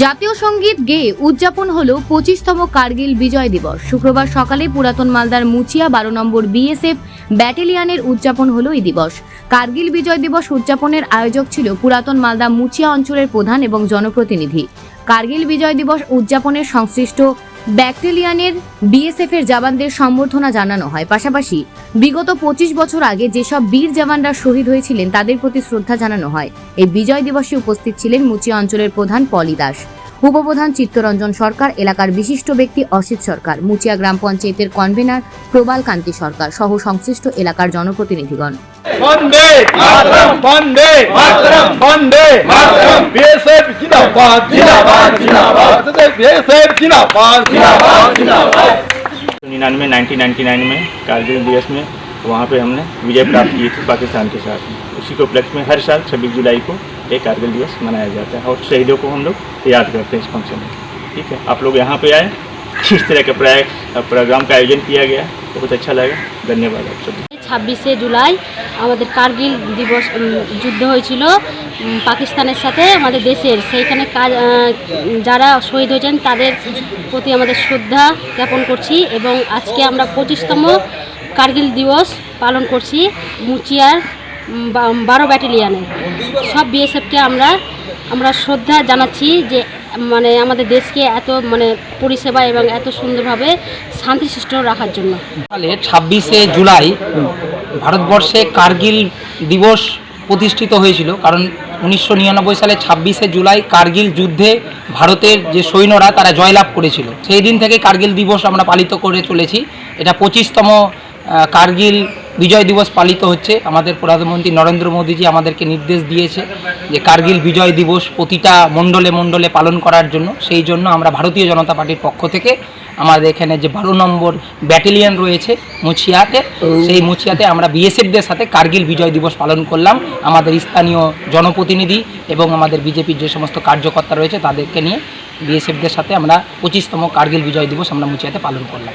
জাতীয় সংগীত গেয়ে উদযাপন হল পঁচিশতম কার্গিল বিজয় দিবস। শুক্রবার সকালে পুরাতন মালদার মুচিয়া বারো নম্বর বিএসএফ ব্যাটেলিয়ানের উদযাপন হল এই দিবস। কার্গিল বিজয় দিবস উদযাপনের আয়োজক ছিল পুরাতন মালদা মুচিয়া অঞ্চলের প্রধান এবং জনপ্রতিনিধি। কার্গিল বিজয় দিবস উদযাপনের সংশ্লিষ্ট ব্যাটালিয়নের বিএসএফ এর জওয়ানদের সম্বর্ধনা জানানো হয়। পাশাপাশি বিগত পঁচিশ বছর আগে যেসব বীর জওয়ানরা শহীদ হয়েছিলেন, তাদের প্রতি শ্রদ্ধা জানানো হয়। এই বিজয় দিবসে উপস্থিত ছিলেন মুচিয়া অঞ্চলের প্রধান পলি দাস। উপপ্রধান চিত্তরঞ্জন সরকার এলাকার বিশিষ্ট ব্যক্তি অসিত সরকার মুচিয়া গ্রাম পঞ্চায়েতের কনভেনার প্রবাল কান্তি সরকার সহ সংশ্লিষ্ট এলাকার জনপ্রতিনিধিগণ বন্দে মাতরম বন্দে মাতরম বন্দে মাতরম বিএসএফ জিন্দাবাদ জিন্দাবাদ জিন্দাবাদ বিএসএফ জিন্দাবাদ জিন্দাবাদ জিন্দাবাদ निन्यानवे नाइनटीन नाइन्टी नाइन में कारगिल दिवस में वहाँ पे हमने विजय प्राप्त की थी पाकिस्तान के साथ में उसी के उपलक्ष्य में हर साल छब्बीस जुलाई को एक कारगिल दिवस मनाया जाता है और शहीदों को हम लोग याद करते हैं इस फंक्शन में ठीक है आप लोग यहाँ पे आए इस तरह का प्राय प्रोग्राम का आयोजन किया गया बहुत अच्छा लगा धन्यवाद आप सभी ছাব্বিশে জুলাই আমাদের কার্গিল দিবস উম, যুদ্ধ হয়েছিল উম, পাকিস্তানের সাথে আমাদের দেশের সেইখানে কাজ আহ, যারা শহীদ হয়েছেন তাদের প্রতি আমাদের শ্রদ্ধা জ্ঞাপন করছি এবং আজকে আমরা পঁচিশতম কার্গিল দিবস পালন করছি মুচিয়ার বারো ব্যাটালিয়ানে। সব বিএসএফকে আমরা আমরা শ্রদ্ধা জানাচ্ছি যে মানে আমাদের দেশকে এত মানে পরিষেবা এবং এত সুন্দরভাবে শান্তিশিষ্ট রাখার জন্য। সালে ছাব্বিশে জুলাই ভারতবর্ষে কার্গিল দিবস প্রতিষ্ঠিত হয়েছিল, কারণ উনিশশো নিরানব্বই সালে ছাব্বিশে জুলাই কার্গিল যুদ্ধে ভারতের যে সৈন্যরা তারা জয়লাভ করেছিল। সেই দিন থেকে কার্গিল দিবস আমরা পালিত করে চলেছি। এটা পঁচিশতম কার্গিল বিজয় দিবস পালিত হচ্ছে। আমাদের প্রধানমন্ত্রী নরেন্দ্র মোদীজি আমাদেরকে নির্দেশ দিয়েছে যে কার্গিল বিজয় দিবস প্রতিটা মণ্ডলে মণ্ডলে পালন করার জন্য। সেই জন্য আমরা ভারতীয় জনতা পার্টির পক্ষ থেকে আমাদের এখানে যে বারো নম্বর ব্যাটালিয়ন রয়েছে মুছিয়াতে, সেই মুছিয়াতে আমরা বিএসএফদের সাথে কার্গিল বিজয় দিবস পালন করলাম। আমাদের স্থানীয় জনপ্রতিনিধি এবং আমাদের বিজেপির যে সমস্ত কার্যকর্তা রয়েছে তাদেরকে নিয়ে বিএসএফদের সাথে আমরা পঁচিশতম কার্গিল বিজয় দিবস আমরা মুছিয়াতে পালন করলাম।